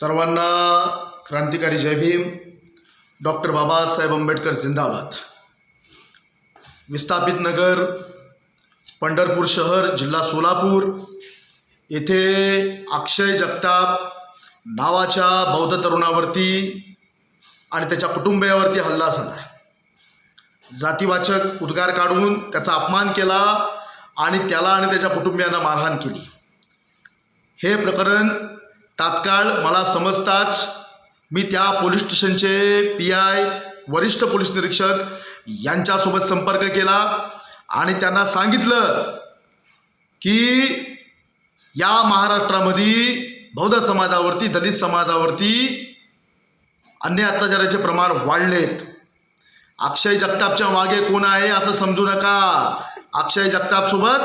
सर्वांना क्रांतिकारी जय भीम. डॉक्टर बाबासाहेब आंबेडकर जिंदाबाद. विस्थापित नगर पंढरपूर शहर जिल्हा सोलापूर. येथे अक्षय जगताप नावाच्या बौद्ध तरुणावरती आणि त्याच्या कुटुंबियावरती हल्ला झाला. जातीवाचक उद्गार काढून त्याचा अपमान केला आणि त्याला आणि त्याच्या कुटुंबियांना मारहाण केली. हे प्रकरण तात्काळ मला समजताच मी त्या पोलीस स्टेशनचे पी आय वरिष्ठ पोलीस निरीक्षक यांच्यासोबत संपर्क केला आणि त्यांना सांगितलं की या महाराष्ट्रामध्ये बौद्ध समाजावरती दलित समाजावरती अन्य अत्याचाराचे प्रमाण वाढलेत. अक्षय जगतापच्या मागे कोण आहे असं समजू नका. अक्षय जगतापसोबत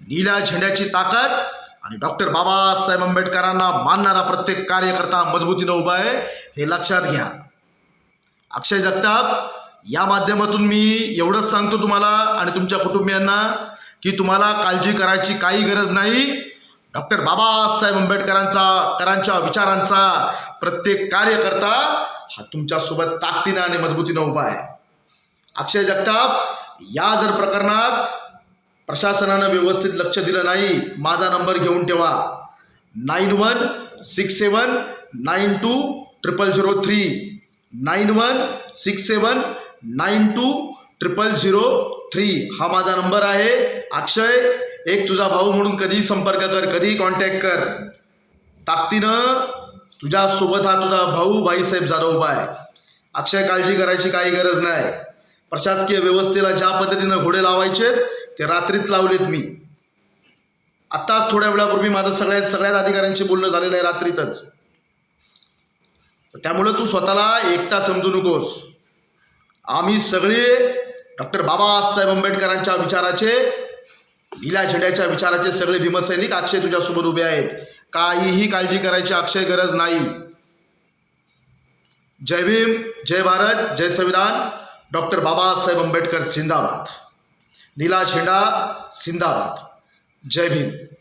निळ्या झेंड्याची ताकद आणि डॉक्टर बाबासाहेब आंबेडकरांना मानणारा प्रत्येक कार्यकर्ता मजबूतीनं उभा आहे हे लक्षात घ्या. अक्षय जगताप या माध्यमातून मी एवढंच सांगतो तुम्हाला आणि तुमच्या कुटुंबियांना की तुम्हाला काळजी करायची काही गरज नाही. डॉक्टर बाबासाहेब आंबेडकरांचा करांच्या विचारांचा प्रत्येक कार्यकर्ता हा तुमच्यासोबत ताकदीनं आणि मजबूतीनं उभा आहे. अक्षय जगताप या जर प्रकरणात प्रशासनानं व्यवस्थित लक्ष दिलं नाही माझा नंबर घेऊन ठेवा nine one six seven nine two triple zero three nine one six seven nine two triple zero three हा माझा नंबर आहे अक्षय एक तुझा भाऊ म्हणून कधीही संपर्क कर कधीही कॉन्टॅक्ट कर ताकदीनं तुझ्यासोबत हा तुझा भाऊ भाईसाहेब जाधव उभा आहे अक्षय काळजी करायची काही गरज नाही प्रशासकीय व्यवस्थेला ज्या पद्धतीनं घोडे लावायचे ते रात्रीत लावलेत मी. आत्ताच थोड्या वेळापूर्वी माझं सगळ्यात सगळ्याच अधिकाऱ्यांशी बोलणं झालेलं आहे रात्रीतच. त्यामुळं तू स्वतःला एकटा समजू नकोस. आम्ही सगळे डॉक्टर बाबासाहेब आंबेडकरांच्या विचाराचे लिला झेंड्याच्या विचाराचे सगळे भीमसैनिक अक्षय तुझ्यासोबत उभे आहेत. काहीही काळजी करायची अक्षय गरज नाही. जय भीम जय भारत जय संविधान. डॉक्टर बाबासाहेब आंबेडकर सिंदाबाद नीला झेंडा सिंदाबाद. जय भीम.